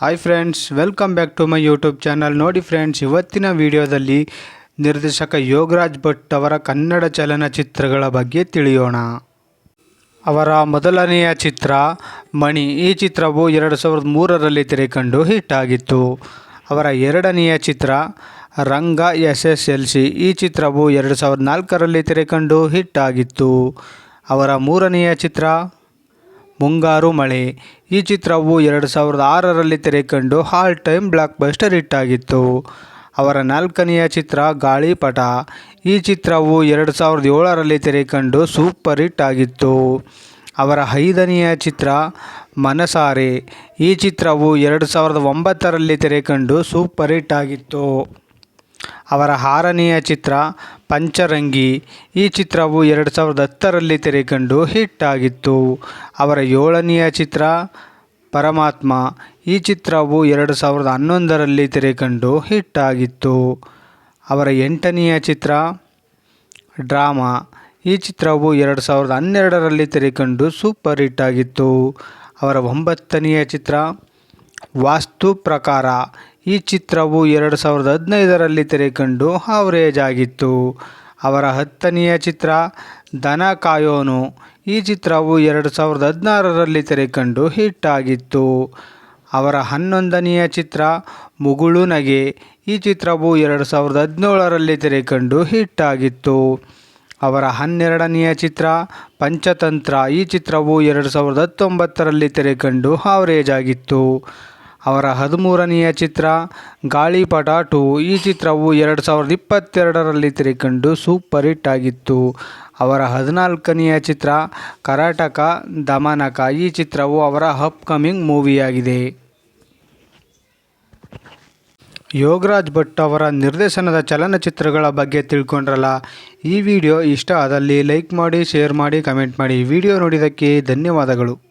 Hi friends welcome back to my YouTube channel ನೋಡಿ friends ಇವತ್ತಿನ ವಿಡಿಯೋದಲ್ಲಿ ನಿರ್ದೇಶಕ ಯೋಗರಾಜ್ ಭಟ್ ಅವರ ಕನ್ನಡ ಚಲನಚಿತ್ರಗಳ ಬಗ್ಗೆ ತಿಳಿಯೋಣ. ಅವರ ಮೊದಲನೆಯ ಚಿತ್ರ ಮಣಿ. ಈ ಚಿತ್ರವು ಎರಡು ಸಾವಿರದ ಮೂರರಲ್ಲಿ ತೆರೆಕಂಡು ಹಿಟ್ ಆಗಿತ್ತು. ಅವರ ಎರಡನೆಯ ಚಿತ್ರ Ranga S S L C. ಈ ಚಿತ್ರವು ಎರಡು ಸಾವಿರದ ನಾಲ್ಕರಲ್ಲಿ ತೆರೆಕಂಡು ಹಿಟ್ ಆಗಿತ್ತು. ಅವರ ಮೂರನೆಯ ಚಿತ್ರ ಮುಂಗಾರು ಮಳೆ. ಈ ಚಿತ್ರವು ಎರಡು ಸಾವಿರದ ಆರರಲ್ಲಿ ತೆರೆಕಂಡು all time blockbuster hit ಆಗಿತ್ತು. ಅವರ ನಾಲ್ಕನೆಯ ಚಿತ್ರ ಗಾಳಿಪಟ. ಈ ಚಿತ್ರವು ಎರಡು ಸಾವಿರದ ಏಳರಲ್ಲಿ ತೆರೆಕಂಡು ಸೂಪರ್ ಹಿಟ್ ಆಗಿತ್ತು. ಅವರ ಐದನೆಯ ಚಿತ್ರ ಮನಸಾರೆ. ಈ ಚಿತ್ರವು ಎರಡು ಸಾವಿರದ ಒಂಬತ್ತರಲ್ಲಿ ತೆರೆಕಂಡು ಸೂಪರ್ ಹಿಟ್ ಆಗಿತ್ತು. ಅವರ ಆರನೆಯ ಚಿತ್ರ ಪಂಚರಂಗಿ. ಈ ಚಿತ್ರವು ಎರಡು ಸಾವಿರದ ಹತ್ತರಲ್ಲಿ ತೆರೆಕಂಡು ಹಿಟ್ ಆಗಿತ್ತು. ಅವರ ಏಳನೆಯ ಚಿತ್ರ ಪರಮಾತ್ಮ. ಈ ಚಿತ್ರವು ಎರಡು ಸಾವಿರದ ಹನ್ನೊಂದರಲ್ಲಿ ತೆರೆಕಂಡು ಹಿಟ್ ಆಗಿತ್ತು. ಅವರ ಎಂಟನೆಯ ಚಿತ್ರ ಡ್ರಾಮಾ. ಈ ಚಿತ್ರವು ಎರಡು ಸಾವಿರದ ಹನ್ನೆರಡರಲ್ಲಿ ತೆರೆಕಂಡು ಸೂಪರ್ ಹಿಟ್ ಆಗಿತ್ತು. ಅವರ ಒಂಬತ್ತನೆಯ ಚಿತ್ರ ವಾಸ್ತು ಪ್ರಕಾರ. ಈ ಚಿತ್ರವು ಎರಡು ಸಾವಿರದ ಹದಿನೈದರಲ್ಲಿ ತೆರೆಕಂಡು ಆವರೇಜ್ ಆಗಿತ್ತು ಅವರ ಹತ್ತನೆಯ ಚಿತ್ರ ದನ ಕಾಯೋನು. ಈ ಚಿತ್ರವು ಎರಡು ಸಾವಿರದ ಹದಿನಾರರಲ್ಲಿ ತೆರೆಕಂಡು ಹಿಟ್ ಆಗಿತ್ತು ಅವರ ಹನ್ನೊಂದನೆಯ ಚಿತ್ರ ಮುಗುಳು ನಗೆ. ಈ ಚಿತ್ರವು ಎರಡು ಸಾವಿರದ ಹದಿನೇಳರಲ್ಲಿ ತೆರೆಕಂಡು ಹಿಟ್ ಆಗಿತ್ತು ಅವರ ಹನ್ನೆರಡನೆಯ ಚಿತ್ರ ಪಂಚತಂತ್ರ. ಈ ಚಿತ್ರವು ಎರಡು ಸಾವಿರದ ಹತ್ತೊಂಬತ್ತರಲ್ಲಿ ತೆರೆಕಂಡು ಆವರೇಜ್ ಆಗಿತ್ತು ಅವರ ಹದಿಮೂರನೆಯ ಚಿತ್ರ ಗಾಳಿಪಟ ಟು. ಈ ಚಿತ್ರವು ಎರಡು ಸಾವಿರದ ಇಪ್ಪತ್ತೆರಡರಲ್ಲಿ ತೆರೆಕಂಡು ಸೂಪರ್ ಹಿಟ್ ಆಗಿತ್ತು. ಅವರ ಹದಿನಾಲ್ಕನೆಯ ಚಿತ್ರ ಕರಾಟಕ ದಮನಕ. ಈ ಚಿತ್ರವು ಅವರ ಅಪ್ಕಮಿಂಗ್ ಮೂವಿಯಾಗಿದೆ. ಯೋಗರಾಜ್ ಭಟ್ ಅವರ ನಿರ್ದೇಶನದ ಚಲನಚಿತ್ರಗಳ ಬಗ್ಗೆ ತಿಳ್ಕೊಂಡ್ರಲ್ಲ? ಈ ವಿಡಿಯೋ ಇಷ್ಟ ಆದಲ್ಲಿ ಲೈಕ್ ಮಾಡಿ, ಶೇರ್ ಮಾಡಿ, ಕಮೆಂಟ್ ಮಾಡಿ. ವಿಡಿಯೋ ನೋಡಿದ್ದಕ್ಕೆ ಧನ್ಯವಾದಗಳು.